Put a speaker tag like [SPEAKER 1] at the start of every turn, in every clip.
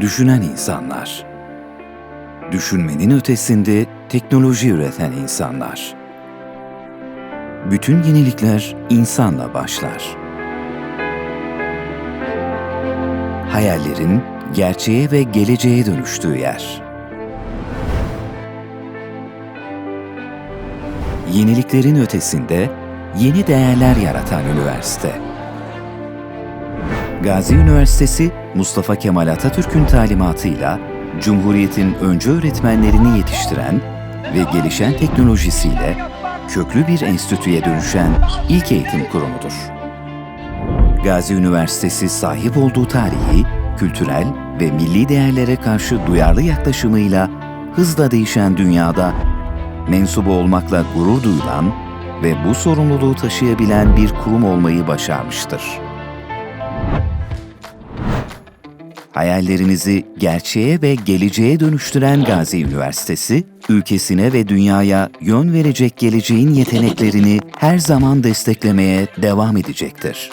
[SPEAKER 1] Düşünen insanlar. Düşünmenin ötesinde teknoloji üreten insanlar. Bütün yenilikler insanla başlar. Hayallerin gerçeğe ve geleceğe dönüştüğü yer. Yeniliklerin ötesinde yeni değerler yaratan üniversite. Gazi Üniversitesi, Mustafa Kemal Atatürk'ün talimatıyla Cumhuriyet'in öncü öğretmenlerini yetiştiren ve gelişen teknolojisiyle köklü bir enstitüye dönüşen ilk eğitim kurumudur. Gazi Üniversitesi sahip olduğu tarihi, kültürel ve milli değerlere karşı duyarlı yaklaşımıyla hızla değişen dünyada mensubu olmakla gurur duyulan ve bu sorumluluğu taşıyabilen bir kurum olmayı başarmıştır. Hayallerinizi gerçeğe ve geleceğe dönüştüren Gazi Üniversitesi, ülkesine ve dünyaya yön verecek geleceğin yeteneklerini her zaman desteklemeye devam edecektir.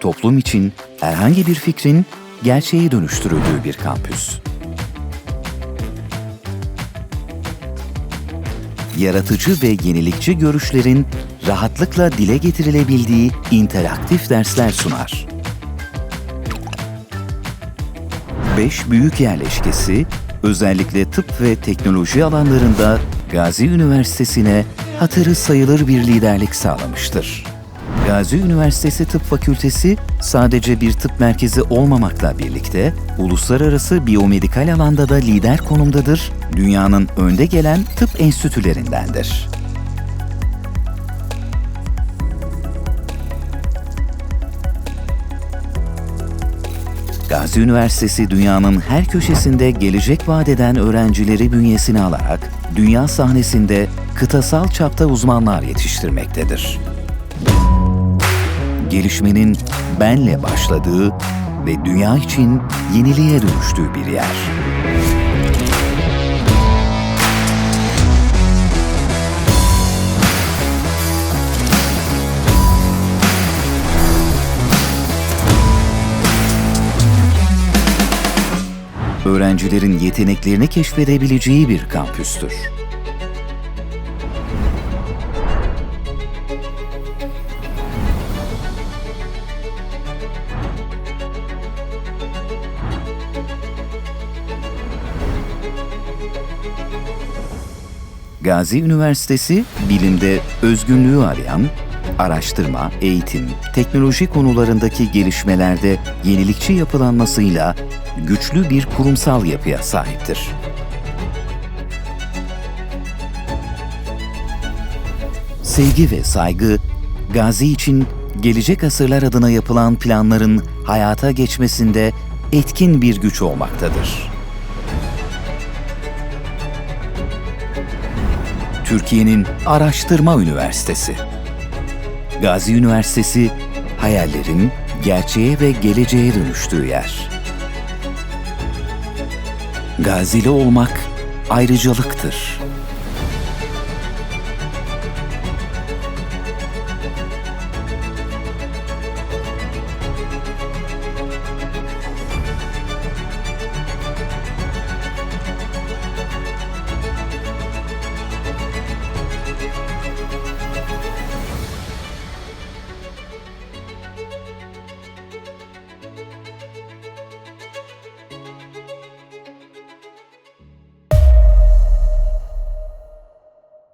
[SPEAKER 1] Toplum için herhangi bir fikrin gerçeğe dönüştürüldüğü bir kampüs. Yaratıcı ve yenilikçi görüşlerin rahatlıkla dile getirilebildiği interaktif dersler sunar. 5 büyük yerleşkesi, özellikle tıp ve teknoloji alanlarında Gazi Üniversitesi'ne hatırı sayılır bir liderlik sağlamıştır. Gazi Üniversitesi Tıp Fakültesi sadece bir tıp merkezi olmamakla birlikte uluslararası biyomedikal alanda da lider konumdadır, dünyanın önde gelen tıp enstitülerindendir. Gazi Üniversitesi dünyanın her köşesinde gelecek vaat eden öğrencileri bünyesine alarak dünya sahnesinde kıtasal çapta uzmanlar yetiştirmektedir. Gelişmenin benle başladığı ve dünya için yeniliğe dönüştüğü bir yer. Öğrencilerin yeteneklerini keşfedebileceği bir kampüstür. Gazi Üniversitesi, bilimde özgünlüğü arayan, araştırma, eğitim, teknoloji konularındaki gelişmelerde yenilikçi yapılanmasıyla güçlü bir kurumsal yapıya sahiptir. Sevgi ve saygı, Gazi için gelecek asırlar adına yapılan planların hayata geçmesinde etkin bir güç olmaktadır. Türkiye'nin Araştırma Üniversitesi Gazi Üniversitesi, hayallerin gerçeğe ve geleceğe dönüştüğü yer. Gazili olmak ayrıcalıktır.